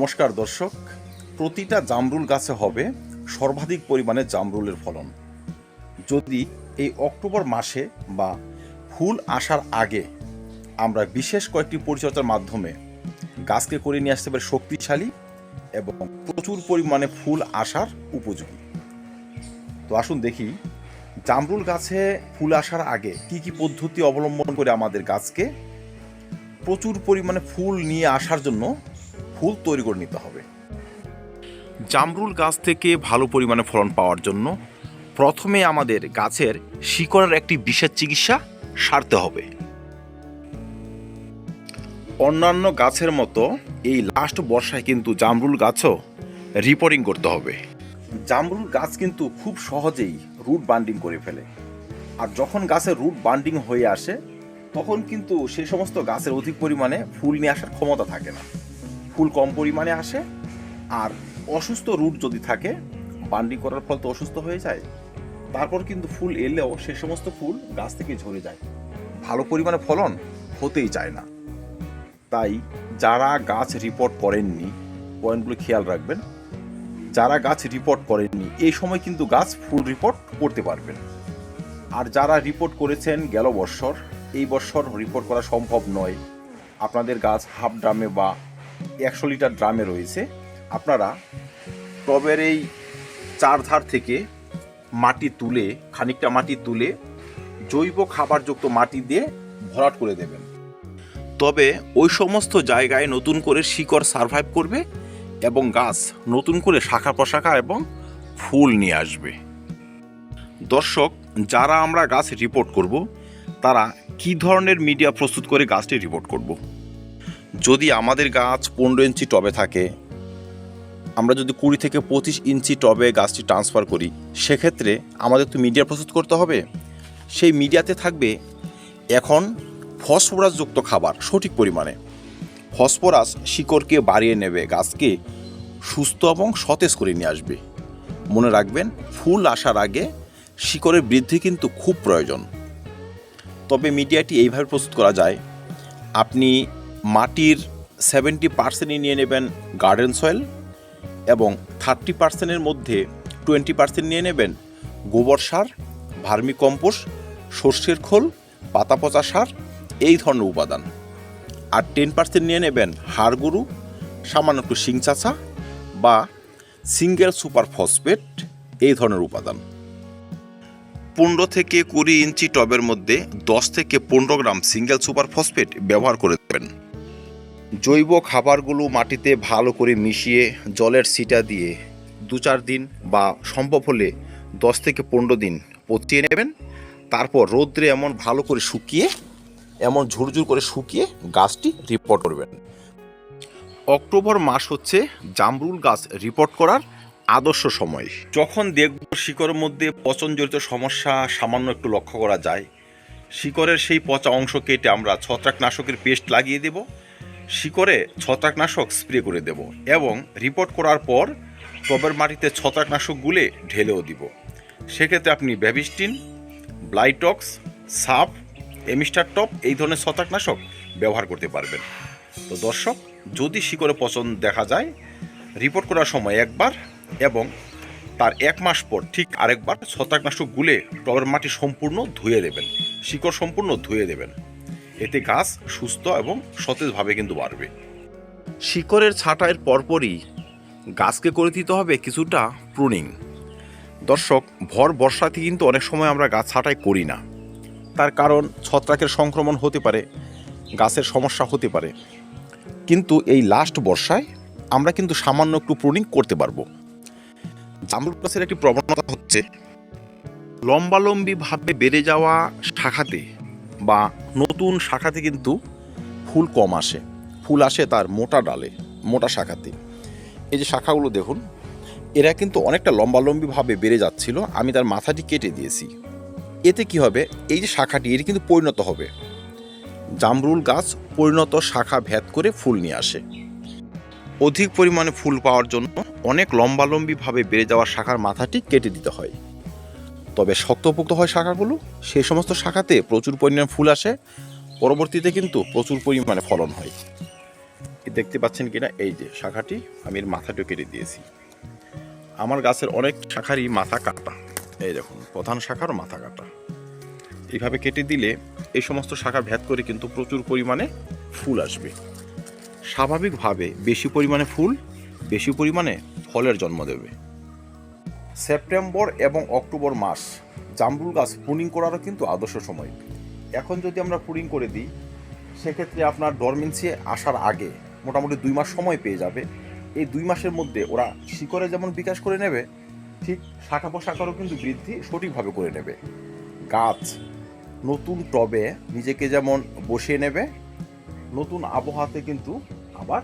নমস্কার দর্শক। প্রতিটা জামরুল গাছে হবে সর্বাধিক পরিমাণে জামরুলের ফলন। যদি এই অক্টোবর মাসে বা ফুল আসার আগে আমরা বিশেষ কয়েকটি পরিচর্যার মাধ্যমে গাছকে করে নিয়ে আসতে পারি শক্তিশালী এবং প্রচুর পরিমাণে ফুল আসার উপযোগী। তো আসুন দেখি, জামরুল গাছে ফুল আসার আগে কি কি পদ্ধতি অবলম্বন করে আমাদের গাছকে প্রচুর পরিমাণে ফুল নিয়ে আসার জন্য ফুল তৈরি করে নিতে হবে। জামরুল গাছ থেকে ভালো পরিমাণে ফলন পাওয়ার জন্য প্রথমে আমাদের গাছের শিকড়ের একটি বিশেষ চিকিৎসা সারতে হবে। অন্যান্য গাছের মতো এই লাস্ট বর্ষায় কিন্তু জামরুল গাছও রিপোর্টিং করতে হবে। জামরুল গাছ কিন্তু খুব সহজেই রুট বান্ডিং করে ফেলে। আর যখন গাছের রুট বান্ডিং হয়ে আসে তখন কিন্তু সেই সমস্ত গাছের অধিক পরিমাণে ফুল নিয়ে আসার ক্ষমতা থাকে না। ফুল কম পরিমাণে আসে আর অসুস্থ রুট যদি থাকে, বান্ডিং করার ফল তো অসুস্থ হয়ে যায়। তারপর কিন্তু ফুল এলেও সে সমস্ত ফুল গাছ থেকে ঝরে যায়। ভালো পরিমাণে ফলন হতেই চায় না। তাই যারা গাছ রিপোর্ট করেননি, পয়েন্টগুলো খেয়াল রাখবেন। যারা গাছ রিপোর্ট করেননি, এই সময় কিন্তু গাছ ফুল রিপোর্ট করতে পারবেন। আর যারা রিপোর্ট করেছেন গেল বৎসর, এই বৎসর রিপোর্ট করা সম্ভব নয়। আপনাদের গাছ হাফ ড্রামে বা একশো লিটার ড্রামে রয়েছে। আপনারা টবের এই চার ধার থেকে মাটি তুলে, খানিকটা মাটি তুলে জৈব খাবারযুক্ত মাটি দিয়ে ভরাট করে দেবেন। তবে ওই সমস্ত জায়গায় নতুন করে শিকড় সারভাইভ করবে এবং গাছ নতুন করে শাখা প্রশাখা এবং ফুল নিয়ে আসবে। দর্শক, যারা আমরা গাছ রিপোর্ট করব, তারা কি ধরনের মিডিয়া প্রস্তুত করে গাছটি রিপোর্ট করব? যদি আমাদের গাছ পনেরো ইঞ্চি টবে থাকে, আমরা যদি কুড়ি থেকে পঁচিশ ইঞ্চি টবে গাছটি ট্রান্সফার করি, সেক্ষেত্রে আমাদের তো মিডিয়া প্রস্তুত করতে হবে। সেই মিডিয়াতে থাকবে এখন ফসফরাসযুক্ত খাবার সঠিক পরিমাণে। ফসফরাস শিকড়কে বাড়িয়ে নেবে, গাছকে সুস্থ এবং সতেজ করে নিয়ে আসবে। মনে রাখবেন, ফুল আসার আগে শিকড়ের বৃদ্ধি কিন্তু খুব প্রয়োজন। তবে মিডিয়াটি এইভাবে প্রস্তুত করা যায়, আপনি মাটির সেভেন্টি পার্সেন্টই নিয়ে নেবেন গার্ডেন সয়েল এবং থার্টি পার্সেন্টের মধ্যে টোয়েন্টি পার্সেন্ট নিয়ে নেবেন গোবর সার ভার্মি কম্পোস্ট সর্ষের খোল, পাতা পচা সার, এই ধরনের উপাদান। আর টেন পার্সেন্ট নিয়ে নেবেন হাড় গরু, সামান্য একটু শিং চাচা বা সিঙ্গেল সুপার ফসফেট এই ধরনের উপাদান। পনেরো থেকে কুড়ি ইঞ্চি টবের মধ্যে দশ থেকে পনেরো গ্রাম সিঙ্গেল সুপার ফসফেট ব্যবহার করে দেবেন। জৈব খাবারগুলো মাটিতে ভালো করে মিশিয়ে জলের সিটা দিয়ে দু চার দিন বা সম্ভব হলে দশ থেকে পনেরো দিন পচিয়ে নেবেন। তারপর রৌদ্রে এমন ভালো করে শুকিয়ে, এমন ঝুরঝুর করে শুকিয়ে গাছটি রিপোর্ট করবেন। অক্টোবর মাস হচ্ছে জামরুল গাছ রিপোর্ট করার আদর্শ সময়। যখন দেখব শিকড়ের মধ্যে পচনজনিত সমস্যা সামান্য একটু লক্ষ্য করা যায়, শিকড়ের সেই পচা অংশ কেটে আমরা ছত্রাকনাশকের পেস্ট লাগিয়ে দেব। শিকড়ে ছত্রাকনাশক স্প্রে করে দেব এবং রিপোর্ট করার পর টবের মাটিতে ছত্রাকনাশক গুলে ঢেলেও দিব। সেক্ষেত্রে আপনি ব্যাভিস্টিন, ব্লাইটক্স, সাপ এমিস্টার টপ এই ধরনের ছত্রাকনাশক ব্যবহার করতে পারবেন। তো দর্শক, যদি শিকড়ে পচন দেখা যায়, রিপোর্ট করার সময় একবার এবং তার এক মাস পর ঠিক আরেকবার ছত্রাকনাশক গুলে টবের মাটি সম্পূর্ণ ধুয়ে দেবেন, শিকড় সম্পূর্ণ ধুয়ে দেবেন। এতে গাছ সুস্থ এবং সতেজভাবে কিন্তু বাড়বে। শিকড়ের ছাঁটাইয়ের পরপরই গাছকে করে দিতে হবে কিছুটা প্রুনিং দর্শক, ভর বর্ষাতে কিন্তু অনেক সময় আমরা গাছ ছাঁটাই করি না। তার কারণ ছত্রাকের সংক্রমণ হতে পারে, গাছের সমস্যা হতে পারে। কিন্তু এই লাস্ট বর্ষায় আমরা কিন্তু সামান্য একটু প্রুনিং করতে পারব। জামরুল গাছের একটি প্রবণতা হচ্ছে, লম্বালম্বিভাবে বেড়ে যাওয়া শাখাতে বা নতুন শাখাতে কিন্তু ফুল কম আসে। ফুল আসে তার মোটা ডালে, মোটা শাখাতে। এই যে শাখাগুলো দেখুন, এরা কিন্তু অনেকটা লম্বালম্বিভাবে বেড়ে যাচ্ছিল। আমি তার মাথাটি কেটে দিয়েছি। এতে কি হবে? এই যে শাখাটি, এটি কিন্তু পরিণত হবে। জামরুল গাছ পরিণত শাখা ভেদ করে ফুল নিয়ে আসে। অধিক পরিমাণে ফুল পাওয়ার জন্য অনেক লম্বালম্বিভাবে বেড়ে যাওয়া শাখার মাথাটি কেটে দিতে হয়। তবে শক্তপোক্ত হয় শাখাগুলো। সেই সমস্ত শাখাতে প্রচুর পরিমাণে ফুল আসে। পরবর্তীতে কিন্তু প্রচুর পরিমাণে ফলন হয়। দেখতে পাচ্ছেন কিনা? এই যে শাখাটি আমি এর মাথাটিও কেটে দিয়েছি। আমার গাছের অনেক শাখারই মাথা কাটা। এই দেখুন, প্রধান শাখারও মাথা কাটা। এইভাবে কেটে দিলে এই সমস্ত শাখা ভেদ করে কিন্তু প্রচুর পরিমাণে ফুল আসবে। স্বাভাবিকভাবে বেশি পরিমাণে ফুল, বেশি পরিমাণে ফলের জন্ম দেবে। সেপ্টেম্বর এবং অক্টোবর মাস। জামরুল গাছ প্রুনিং করারও কিন্তু আদর্শ সময়। এখন যদি আমরা প্রুনিং করে দিই, সেক্ষেত্রে আপনার ডরমেন্সি আসার আগে মোটামুটি দুই মাস সময় পেয়ে যাবে। এই দুই মাসের মধ্যে ওরা শিকড়ে যেমন বিকাশ করে নেবে, ঠিক শাখা পোশাকারও কিন্তু বৃদ্ধি সঠিকভাবে করে নেবে। গাছ নতুন টবে নিজেকে যেমন বসিয়ে নেবে, নতুন আবহাওয়াতে কিন্তু আবার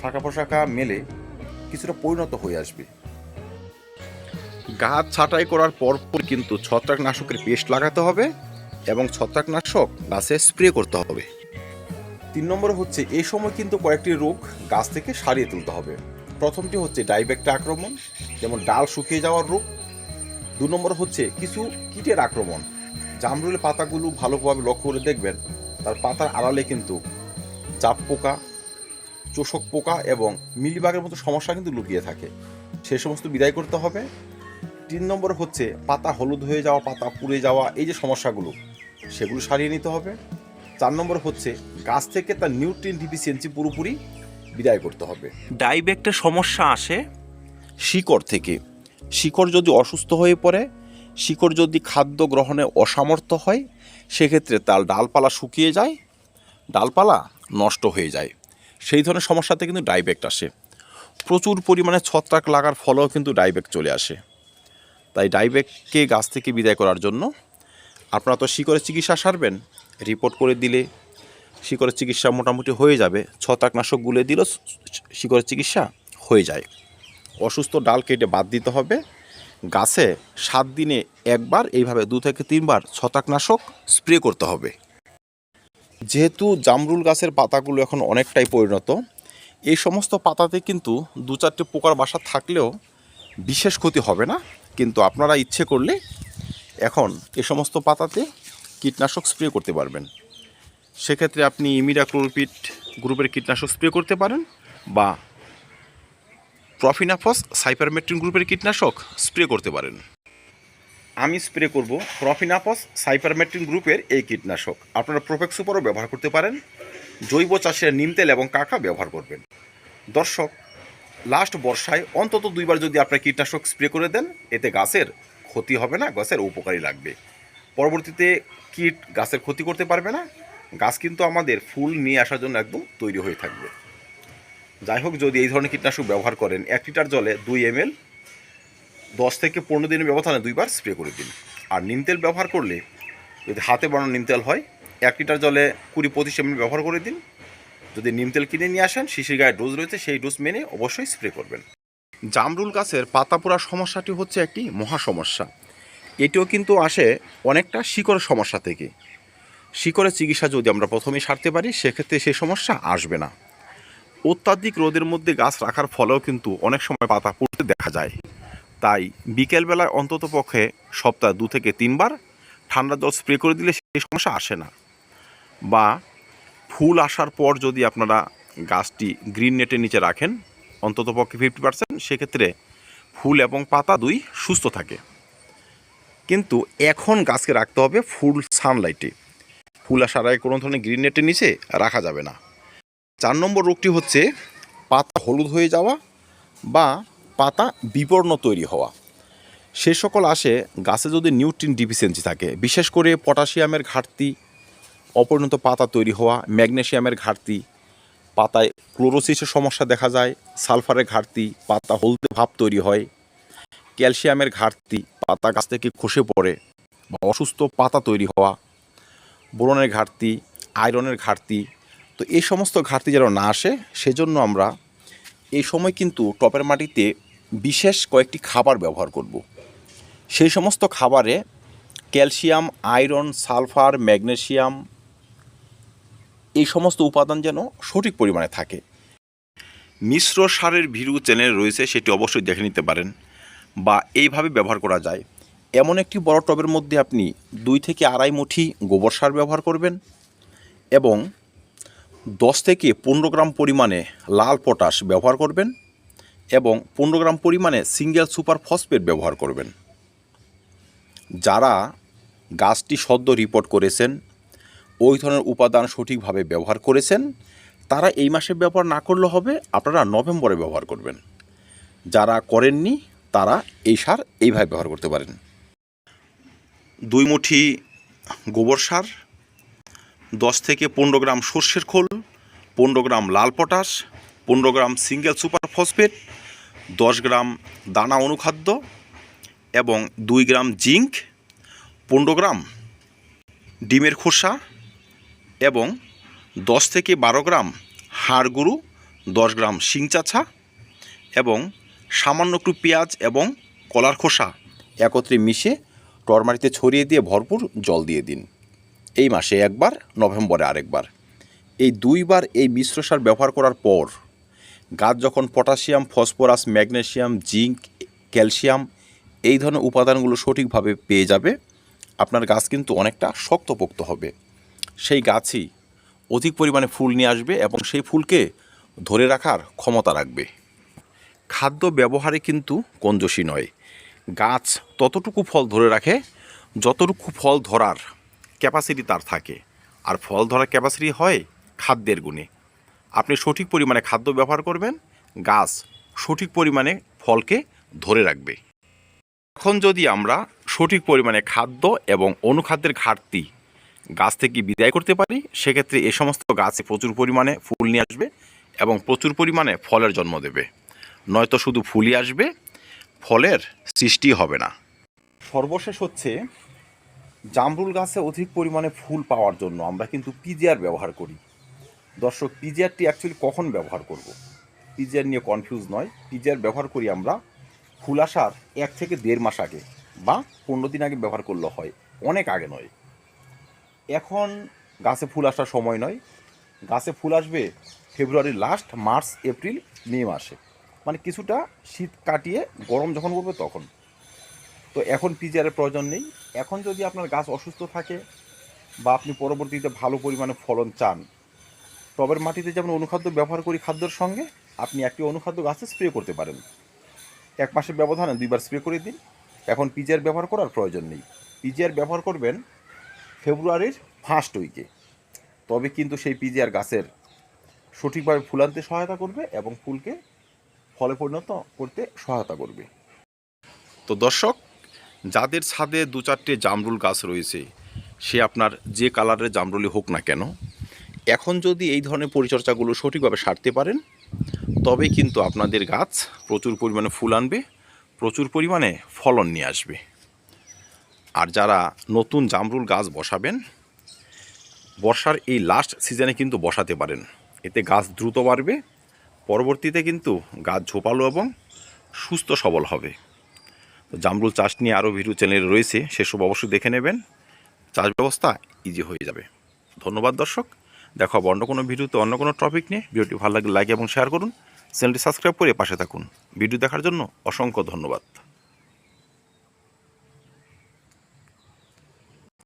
শাখা পোশাকা মেলে কিছুটা পরিণত হয়ে আসবে। গাছ ছাঁটাই করার পর পর কিন্তু ছত্রাকনাশকের পেস্ট লাগাতে হবে এবং ছত্রাকনাশক গাছে স্প্রে করতে হবে। তিন নম্বরে হচ্ছে এই সময় কিন্তু কয়েকটি রোগ গাছ থেকে সারিয়ে তুলতে হবে। প্রথমটি হচ্ছে ডাইব্যাক্টা আক্রমণ, যেমন ডাল শুকিয়ে যাওয়ার রোগ। দু নম্বর হচ্ছে, কিছু কীটের আক্রমণ। জামরুলের পাতাগুলো ভালোভাবে লক্ষ্য করে দেখবেন, তার পাতার আড়ালে কিন্তু চাপ পোকা, চোষক পোকা এবং মিলিবাগের মতো সমস্যা কিন্তু লুকিয়ে থাকে। সে সমস্ত বিদায় করতে হবে। তিন নম্বর হচ্ছে পাতা হলুদ হয়ে যাওয়া, পাতা পুড়ে যাওয়া, এই যে সমস্যাগুলো, সেগুলো সারিয়ে নিতে হবে। চার নম্বর হচ্ছে গাছ থেকে তার নিউট্রিন ডিফিসিয়েন্সি পুরোপুরি বিদায় করতে হবে। ডাইবেক্টে সমস্যা আসে, শিকড় থেকে। শিকড় যদি অসুস্থ হয়ে পড়ে, শিকড় যদি খাদ্য গ্রহণে অসামর্থ্য হয়, সেক্ষেত্রে তার ডালপালা শুকিয়ে যায়, ডালপালা নষ্ট হয়ে যায়। সেই ধরনের সমস্যাতে কিন্তু ডাইবেক্ট আসে। প্রচুর পরিমাণে ছত্রাক লাগার ফলেও কিন্তু ডাইবেক্ট চলে আসে। তাই ডাইবেক্টকে গাছ থেকে বিদায় করার জন্য আপনারা তো শিকড়ের চিকিৎসা সারবেন রিপোর্ট করে দিলে শিকড়ের চিকিৎসা মোটামুটি হয়ে যাবে, ছত্রাকনাশক গুলে দিলেও শিকড়ের চিকিৎসা হয়ে যায়। অসুস্থ ডাল কেটে বাদ দিতে হবে, গাছে সাত দিনে একবার, এইভাবে দু থেকে তিনবার ছত্রাকনাশক স্প্রে করতে হবে। যেহেতু জামরুল গাছের পাতাগুলো এখন অনেকটাই পরিণত, এই সমস্ত পাতাতে কিন্তু দু চারটে পোকার বাসা থাকলেও বিশেষ ক্ষতি হবে না। কিন্তু আপনারা ইচ্ছে করলে এখন এ সমস্ত পাতাতে কীটনাশক স্প্রে করতে পারবেন। সেক্ষেত্রে আপনি ইমিডাক্লোরপিড গ্রুপের কীটনাশক স্প্রে করতে পারেন বা প্রফিনাফস সাইপারমেট্রিন গ্রুপের কীটনাশক স্প্রে করতে পারেন। আমি স্প্রে করব প্রফিনাফস সাইপারমেট্রিন গ্রুপের এই কীটনাশক। আপনারা প্রোফেক্স সুপারও ব্যবহার করতে পারেন, জৈব চাষের নিম তেল এবং কাকা ব্যবহার করবেন। দর্শক লাস্ট বর্ষায় অন্তত দুইবার যদি আপনার কীটনাশক স্প্রে করে দেন, এতে গাছের ক্ষতি হবে না, গাছের উপকারী লাগবে। পরবর্তীতে কীট গাছের ক্ষতি করতে পারবে না, গাছ কিন্তু আমাদের ফুল নিয়ে আসার জন্য একদম তৈরি হয়ে থাকবে। যাই হোক, যদি এই ধরনের কীটনাশক ব্যবহার করেন, এক লিটার জলে দুই এম এল দশ থেকে পনেরো দিনের ব্যবধানে দুইবার স্প্রে করে দিন। আর নিম তেল ব্যবহার করলে, যদি হাতে বানানো নিম তেল হয়, এক লিটার জলে কুড়ি পঁচিশ এম ব্যবহার করে দিন যদি নিম তেল কিনে নিয়ে আসেন, শিশির গায়ে ডোজ রয়েছে, সেই ডোজ মেনে অবশ্যই স্প্রে করবেন। জামরুল গাছের পাতা পোড়ার সমস্যাটি হচ্ছে একটি মহা সমস্যা এটিও কিন্তু আসে অনেকটা শিকড়ের সমস্যা থেকে। শিকড়ের চিকিৎসা যদি আমরা প্রথমেই সারতে পারি, সেক্ষেত্রে সেই সমস্যা আসবে না। অত্যাধিক রোদের মধ্যে গাছ রাখার ফলেও কিন্তু অনেক সময় পাতা পড়তে দেখা যায়। তাই বিকেলবেলায় অন্তত পক্ষে সপ্তাহে দু থেকে তিনবার ঠান্ডা জল স্প্রে করে দিলে সেই সমস্যা আসে না। বা ফুল আসার পর যদি আপনারা গাছটি গ্রিন নেটের নিচে রাখেন, অন্তত পক্ষে ফিফটি পার্সেন্ট সেক্ষেত্রে ফুল এবং পাতা দুই সুস্থ থাকে। কিন্তু এখন গাছকে রাখতে হবে ফুল সানলাইটে ফুল আসার আগে কোনো ধরনের গ্রিন নেটের নিচে রাখা যাবে না। চার নম্বর রোগটি হচ্ছে পাতা হলুদ হয়ে যাওয়া বা পাতা বিবর্ণ তৈরি হওয়া। সে সকল আসে গাছে যদি নিউট্রিন ডিফিসিয়েন্সি থাকে, বিশেষ করে পটাশিয়ামের ঘাটতি অপরিণত পাতা তৈরি হওয়া, ম্যাগনেশিয়ামের ঘাটতি, পাতায় ক্লোরোসিসের সমস্যা দেখা যায়, সালফারের ঘাটতি, পাতা হলদে ভাব তৈরি হয়, ক্যালসিয়ামের ঘাটতি, পাতা গাছ থেকে খসে পড়ে বা অসুস্থ পাতা তৈরি হওয়া, বোরনের ঘাটতি, আয়রনের ঘাটতি তো এই সমস্ত ঘাটতি যেন না আসে, সেজন্য আমরা এই সময় কিন্তু টপের মাটিতে বিশেষ কয়েকটি খাবার ব্যবহার করব। সেই সমস্ত খাবারে ক্যালসিয়াম, আয়রন, সালফার ম্যাগনেসিয়াম এই সমস্ত উপাদান যেন সঠিক পরিমাণে থাকে। মিশ্র সারের ভিডিও চ্যানেল রয়েছে, সেটি অবশ্যই দেখে নিতে পারেন বা এইভাবে ব্যবহার করা যায়। এমন একটি বড় টবের মধ্যে আপনি দুই থেকে আড়াই মুঠি গোবর সার ব্যবহার করবেন এবং দশ থেকে পনেরো গ্রাম পরিমাণে লাল পটাশ ব্যবহার করবেন এবং পনেরো গ্রাম পরিমাণে সিঙ্গেল সুপার ফসফেট ব্যবহার করবেন। যারা গাছটি সদ্য রিপোর্ট করেছেন ওই ধরনের উপাদান সঠিকভাবে ব্যবহার করেছেন। তারা এই মাসে ব্যবহার না করলে হবে, আপনারা নভেম্বরে ব্যবহার করবেন। যারা করেননি, তারা এই সার এইভাবে ব্যবহার করতে পারেন। দুই মুঠি গোবর সার, দশ থেকে পনেরো গ্রাম সর্ষের খোল, পনেরো গ্রাম লাল পটাশ, পনেরো গ্রাম সিঙ্গেল সুপার ফসফেট, দশ গ্রাম দানা অনুখাদ্য এবং দুই গ্রাম জিঙ্ক, পনেরো গ্রাম ডিমের খোসা এবং দশ থেকে বারো গ্রাম হাড় গুঁড়ো দশ গ্রাম শিংচাছা এবং সামান্য একটু পেঁয়াজ এবং কলার খোসা একত্রে মিশে টরমারিতে ছড়িয়ে দিয়ে ভরপুর জল দিয়ে দিন। এই মাসে একবার, নভেম্বরে আরেকবার। এই দুইবার এই মিশ্র সার ব্যবহার করার পর গাছ যখন potassium, phosphorus, magnesium, zinc, calcium এই ধরনের উপাদানগুলো সঠিকভাবে পেয়ে যাবে, আপনার গাছ কিন্তু অনেকটা শক্তপোক্ত হবে। সেই গাছই অধিক পরিমাণে ফুল নিয়ে আসবে এবং সেই ফুলকে ধরে রাখার ক্ষমতা রাখবে। খাদ্য ব্যবহারে কিন্তু কঞ্জসি নয়। গাছ ততটুকু ফল ধরে রাখে, যতটুকু ফল ধরার ক্যাপাসিটি তার থাকে। আর ফল ধরার ক্যাপাসিটি হয় খাদ্যের গুণে। আপনি সঠিক পরিমাণে খাদ্য ব্যবহার করবেন, গাছ সঠিক পরিমাণে ফলকে ধরে রাখবে। এখন যদি আমরা সঠিক পরিমাণে খাদ্য এবং অনুখাদ্যের ঘাটতি গাছ থেকে বিদায় করতে পারি। সেক্ষেত্রে এ সমস্ত গাছে প্রচুর পরিমাণে ফুল নিয়ে আসবে এবং প্রচুর পরিমাণে ফলের জন্ম দেবে। নয়তো শুধু ফুলই আসবে, ফলের সৃষ্টি হবে না। সর্বশেষ হচ্ছে, জামরুল গাছে অধিক পরিমাণে ফুল পাওয়ার জন্য আমরা কিন্তু পিজিআর ব্যবহার করি। দর্শক, পিজিআরটি অ্যাকচুয়ালি কখন ব্যবহার করব? পিজিআর নিয়ে কনফিউজ নয়। পিজিআর ব্যবহার করি আমরা ফুল আসার এক থেকে দেড় মাস আগে বা পনেরো দিন আগে ব্যবহার করলে হয়। অনেক আগে নয়। এখন গাছে ফুল আসার সময় নয়। গাছে ফুল আসবে ফেব্রুয়ারির লাস্ট মার্চ এপ্রিল মে মাসে। মানে কিছুটা শীত কাটিয়ে গরম যখন পড়বে তখন। তো এখন পিজিআরের প্রয়োজন নেই। এখন যদি আপনার গাছ অসুস্থ থাকে বা আপনি পরবর্তীতে ভালো পরিমাণে ফলন চান, টবের মাটিতে যেমন অনুখাদ্য ব্যবহার করি খাদ্যের সঙ্গে, আপনি একটি অনুখাদ্য গাছে স্প্রে করতে পারেন। এক মাসের ব্যবধানে দুইবার স্প্রে করে দিন। এখন পিজিআর ব্যবহার করার প্রয়োজন নেই। পিজিআর ব্যবহার করবেন ফেব্রুয়ারির ফার্স্ট উইকে তবে কিন্তু সেই পিজিআর গাছের সঠিকভাবে ফুল আনতে সহায়তা করবে এবং ফুলকে ফলে পরিণত করতে সহায়তা করবে। তো দর্শক, যাদের ছাদে দু চারটে জামরুল গাছ রয়েছে, সে আপনার যে কালারের জামরুলি হোক না কেন, এখন যদি এই ধরনের পরিচর্যাগুলো সঠিকভাবে সারতে পারেন তবে কিন্তু আপনাদের গাছ প্রচুর পরিমাণে ফুল আনবে, প্রচুর পরিমাণে ফলন নিয়ে আসবে। আর যারা নতুন জামরুল গাছ বসাবেন, বর্ষার এই লাস্ট সিজনে কিন্তু বসাতে পারেন। এতে গাছ দ্রুত বাড়বে, পরবর্তীতে কিন্তু গাছ ঝোপালো এবং সুস্থ সবল হবে। তো জামরুল চাষ নিয়ে আরও ভিডিও চ্যানেল রয়েছে, সেসব অবশ্যই দেখে নেবেন। চাষ ব্যবস্থা ইজি হয়ে যাবে। ধন্যবাদ দর্শক। দেখো অন্য কোনো ভিডিওতে, অন্য কোনো টপিক নিয়ে। ভিডিওটি ভালো লাগলে লাইক এবং শেয়ার করুন। চ্যানেলটি সাবস্ক্রাইব করে পাশে থাকুন। ভিডিও দেখার জন্য অসংখ্য ধন্যবাদ।